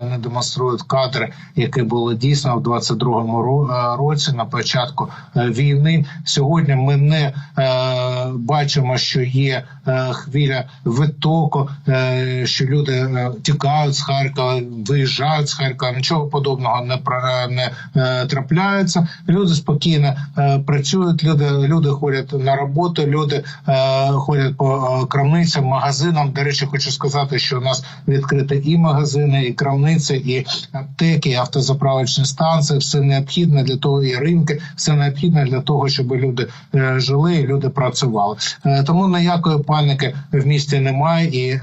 Вони демонструють кадри, які були дійсно в 22-му ро- е, році на початку е, війни. Сьогодні ми не е, бачимо, що є е, хвиля відтоку, е, що люди е, тікають з Харкова, виїжджають з Харкова. Нічого подобного не не трапляється. Люди спокійно працюють. Люди люди ходять на роботу. Люди ходять по крамницям, магазинам. До речі, хочу сказати, що у нас відкриті і магазини, і крамниці, і аптеки, і автозаправочні станції. Все необхідне для того, і ринки, все необхідне для того, щоб люди жили і люди працювали. Е, тому ніякої паніки в місті немає. І е,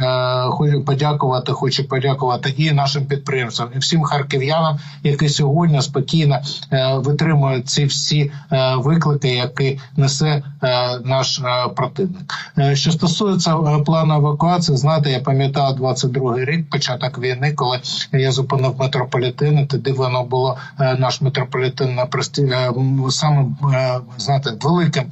хочу подякувати. Хочу подякувати і нашим підприємствам, і всім харків'янам, які сьогодні спокійно е, витримують ці всі виклики, які несе наш противник. Що стосується плану евакуації, знаєте, я пам'ятаю 22-й рік, початок війни, коли я зупинив метрополітени. Тоді воно було наш метрополітен на престі м, саме знаєте, великим.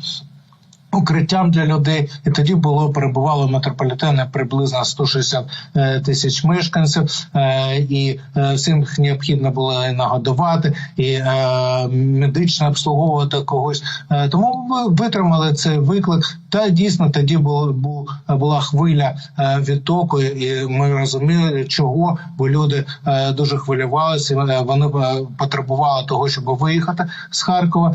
Укриттям для людей, і тоді було перебувало метрополітени приблизно 160 е, тисяч мешканців, е, і е, всім необхідно було нагодувати і медично обслуговувати когось. Тому ми витримали цей виклик. Та дійсно тоді була хвиля е, відтоку, і ми розуміли, чого, бо люди е, дуже хвилювалися. е, Вони потребували того, щоб виїхати з Харкова.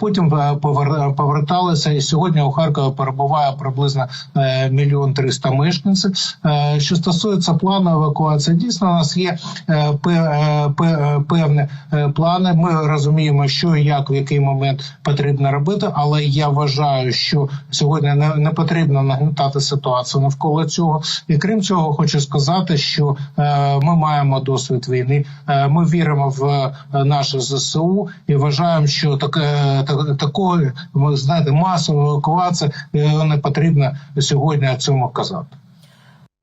Потім повер- поверталися, і сьогодні у Харкові перебуває приблизно мільйон триста мешканців. Що стосується плану евакуації, дійсно у нас є пе- пе- певні плани. Ми розуміємо, що і як в який момент потрібно робити, але я вважаю, що сьогодні не, не потрібно нагнітати ситуацію навколо цього. І крім цього, хочу сказати, що е, ми маємо досвід війни. Е, ми віримо в е, наше ЗСУ і вважаємо, що таке так, такої знаєте, масової евакуації не потрібно сьогодні цьому казати.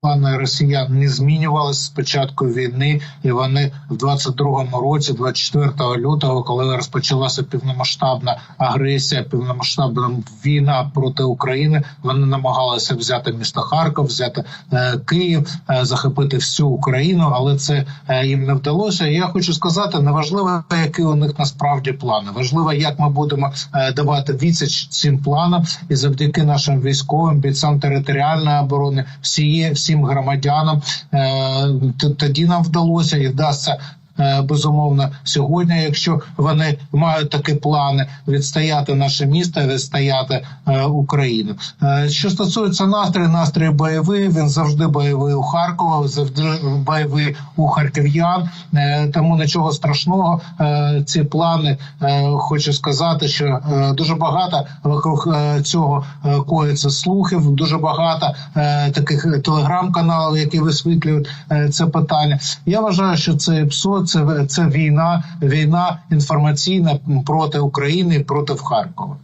Плани росіян не змінювалися з початку війни, і вони в 22-му році, 24 лютого, коли розпочалася півномасштабна агресія, півномасштабна війна проти України, вони намагалися взяти місто Харків, взяти е, Київ, е, захопити всю Україну, але це е, їм не вдалося. Я хочу сказати, неважливо, які у них насправді плани. Важливо, як ми будемо е, давати відсіч цим планам, і завдяки нашим військовим бійцям територіальної оборони, всі, всім громадянам, е, тоді нам вдалося і вдасться. Е, Безумовно, сьогодні, якщо вони мають такі плани відстояти наше місто, відстояти е, Україну. Е, що стосується настрою, настрій бойовий. Він завжди бойовий у Харкова, завжди бойовий у харків'ян. Тому нічого страшного. Ці плани хочу сказати, що дуже багато вокруг цього коїться слухів. Дуже багато таких телеграм-каналів, які висвітлюють це питання. Я вважаю, що це ПСО, це, це війна, війна інформаційна проти України, проти Харкова.